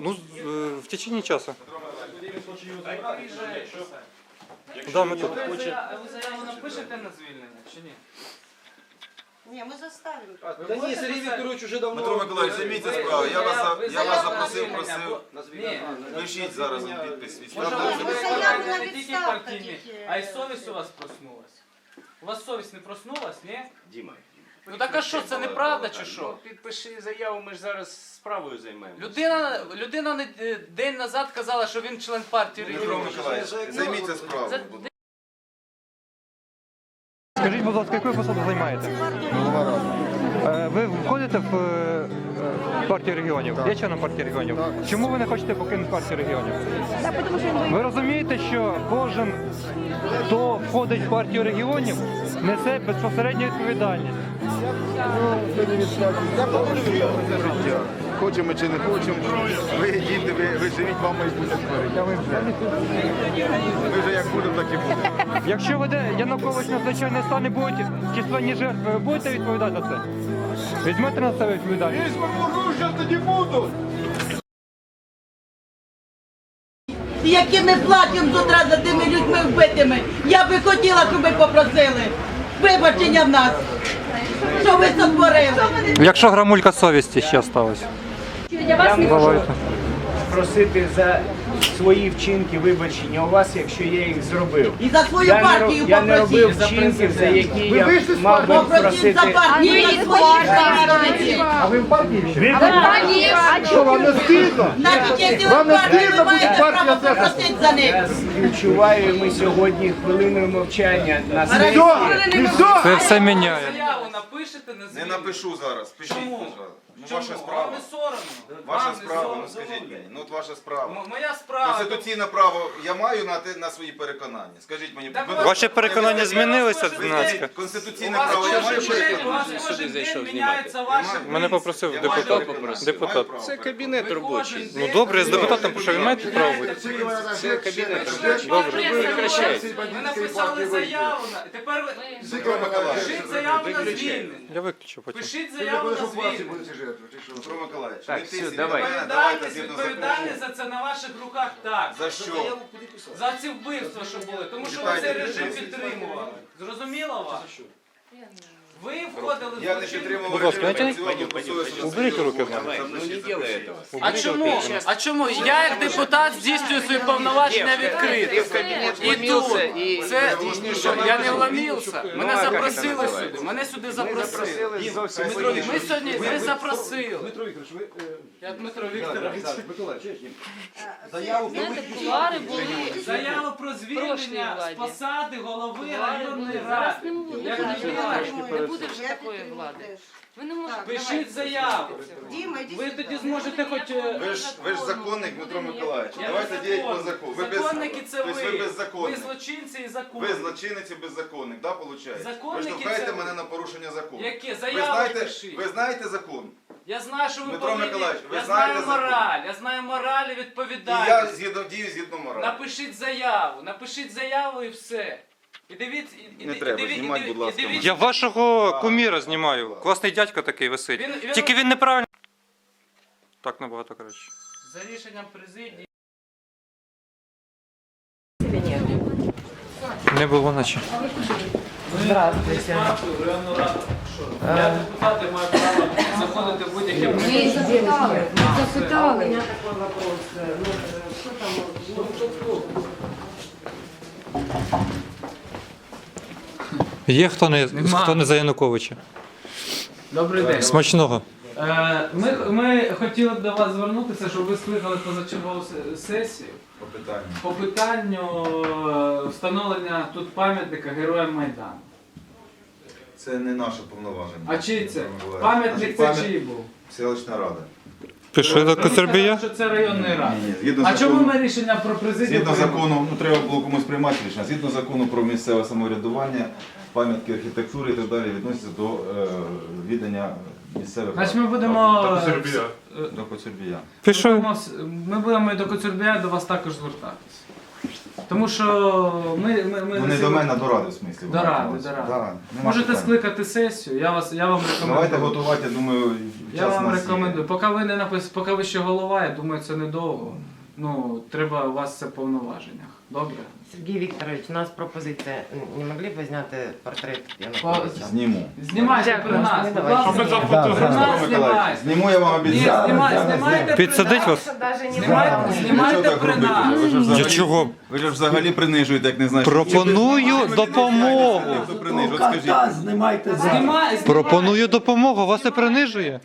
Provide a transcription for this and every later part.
Ну, з- е, в течение часу. Да, ми тут. Ви зая- ви заяву напишете на звільнення чи ні? Ні, ми заставимо. Та ні, Сергій Вікторович уже давно. Дмитро Миколаївич, займіться Ви- справою. Я ви вас, за- ви я вас заяву на запросив, звільнення, просив. бо- Ні. Пишіть зараз підпис. Може, Відставте. ви ви виконуєте заяву на не тільки відставку партійні, тільки, а й е, совість у вас проснулась. У вас совість не проснулась, ні? Діма. Ну так а що, це неправда чи що? Ну, підпиши заяву, ми ж зараз справою займаємося. Людина, людина не- е, день назад казала, що він член партії. Миколаївич, займіться справою. Скажіть, будь ласка, яку ви посаду займаєте? Е, Ви входите в е, е, партію регіонів? Є членом партії регіонів? Чому ви не хочете покинути партію регіонів? Ви розумієте, що кожен, хто входить в партію регіонів, несе безпосередню відповідальність. Хочемо чи не хочемо, ви діти, ви, ви живіть вам майбутнє створить. Ви вже. Ми вже як будемо, так і будемо. Якщо веде Янукович надзвичайний стан і будуть численні жертви, ви будете відповідати за це? Візьмете на себе відповідальність? які ми платимо з утра за тими людьми вбитими. Я би хотіла, щоб ви попросили вибачення в нас. Що ви сотворили? Якщо грамулька совісті ще осталась. Буває. просити за свої вчинки вибачення у вас, якщо я їх зробив. І за свою Я не, партію ро- я не робив попросіть. вчинків, за які я мав би Попросіть просити. за партію і за свої партії. Що вам не стидно? Навіть якщо ви партію, ви маєте право попросити за них. Я співчуваю, ми сьогодні хвилиною мовчання на сесії. І все? Це все міняє. Заяву напишете на Не напишу зараз, пишіть, Чому? пожалуйста. Ну, Чому? ваша Вам справа. не соромно? Ваша Вам не справа, ну соромно? скажіть мені. Ну от ваша справа. М- Моя справа. Конституційне право я маю на, те- на свої переконання. Скажіть мені, Так Дмитро, Ваше переконання змінилися, ви Донецька? Конституційне вас право я кожен маю день, у переконання. вас кожен зайшов день міняються ваші Мене попросив Я маю депутат. переконання. Депутат. Право Це переконання. кабінет робочий. Ну добре, з депутатом що ви маєте право бути? Це кабінет робочий. Добре, ви прекращайте. Ви написали заяву на тепер ви пишіть заяву на звільнення. Я виключу потім. Пишіть заяву на звільнення. Дмитро Миколаївич, Так, не давай. давайте Відповідальність, згідно закону. відповідальність за це на ваших руках так. За що? За ці вбивства, що були. Тому що ви цей режим режим. підтримували. Зрозуміло вас? Ви входили в Я не злочин- підтримував Будь ласка, не добросовісно. Уберіть руки в мене. Ну не делай этого. А чому? А чому? Я як депутат здійснюю свої повноваження відкрито. І тут. Це що, я не вломився. Мене запросили сюди. Мене сюди запросили. Запросили зовсім Дмитро, по-іншому. ми сьогодні ми запросили. Дмитро Вікторович, ви... е, Я Дмитро Вікторович. так, Миколаївич, заяву про Знаєте, кулуари були. Заяву про звільнення з посади голови районної ради. Як людина. Буде вже такої влади. Ви не можете. Пишіть заяву. Діма, Ви сюди. тоді зможете хоч. е, Ви ж, ви ж законник, Дмитро Миколаївич. Я Давайте не діяти по закону. Ви без, Законники це тобто ви. ви Ви злочинці і Ви законники. злочинець і беззаконник, да, виходить? Ви Законники штовхаєте це- мене на порушення закону. Яке? Ви Заяву знаєте, пишіть. ви знаєте закон? Я знаю, що ви Дмитро повинні. Миколаївич, ви я знаєте знаю закон? мораль, я знаю мораль і І я відповідальність. згідно дію згідно моралі. Напишіть заяву, напишіть заяву і все. І дивіться, і, і, Не і, треба, і, диві- і, будь диві- ласка, і дивіться. Я вашого куміра знімаю. Класний дядько такий висить. Він- він- Тільки він неправильно. Так набагато краще. За рішенням президії. Не було наче. Здравствуйте. Я депутат, я маю право заходити в будь-яке Ми запитали, ми запитали. Є хто не, Нема. хто не за Януковича. Добрий день. Смачного. Е, Ми, ми хотіли б до вас звернутися, щоб ви скликали позачергову се- сесію По питанню. по питанню е, встановлення тут пам'ятника Героям Майдану. Це не наше повноваження. А чий це? Пам'ятник це чий був? Селищна рада. Пішли до Коцюрбія. Що це районної ради. Згідно А чому ми рішення про президію? Згідно приймемо? закону, ну треба було комусь приймати рішення. Згідно закону про місцеве самоврядування, пам'ятки архітектури і так далі відносяться до е, віддання місцевих Значить, ми будемо. До Коцербія. Коцюрбія. Будемо- Ми будемо і до Коцюрбія до вас також звертатись. Тому що ми, ми, ми Вони не до мене, до ради в смислі. До ради, до ради. Да, нема Можете питань. скликати сесію, я вас я вам рекомендую. Давайте готувати, я думаю, Я час вам у нас є. рекомендую. Поки ви не напис... поки ви ще голова, я думаю, це недовго. Ну, треба у вас це в повноваженнях. Добре? Сергій Вікторович, у нас пропозиція. Не могли б ви зняти портрет Януковича? Зніму. Знімайте при нас, будь ласка. При нас знімайте. Зніму, я вам Ні, обіцяю. знімайте, знімайте при Підсадить нас. вас? Знімайте, Ви чого так при робите? нас. Ви ж взагалі, чого? ви ж взагалі принижуєте, як не знаєте. Пропоную допомогу. Хто принижує? От скажіть. знімайте Знімай, знімай. Пропоную допомогу, вас це принижує.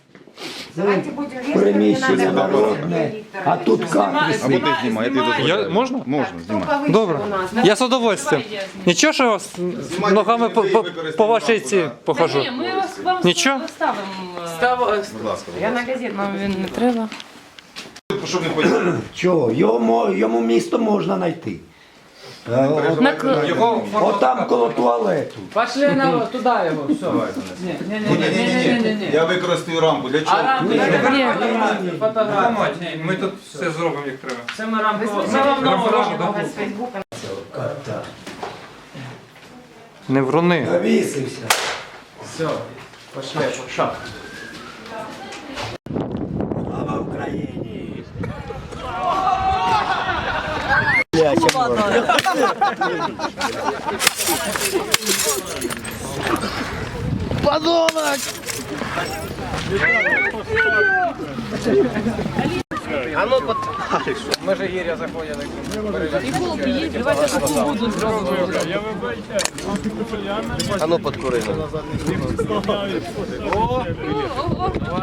Давайте будем резко, не надо народне, А тут Знімай, Або ти знімай. Я, можна? Можна, знімай. Добре. Я з удовольствием. Нічого, що я вас ногами по, по, по вашій ці похожу. Ні, ми вас вам Нічого? доставимо. Будь ласка. Я на газету. Він не треба. Щоб не поїхали. Чого? Йому, йому місто можна знайти. Його Отам коло туалету. Пошли на туди його, все. Ні, ні, ні, ні, ні, ні, ні. Я використаю рамку. Для А чого? рамки фотографії, фотографії. Ми тут все зробимо, як треба. Це ми рамку. Ми вам нову рамку. з Фейсбука. Не вруни. Навісився. Все, пошли, пошли. Удача була. Подонок! А ну под... Ми же Іря заходили. І голуби є, давайте таку буду зробити. Я вибачаю. А ну подкури. О! О! О!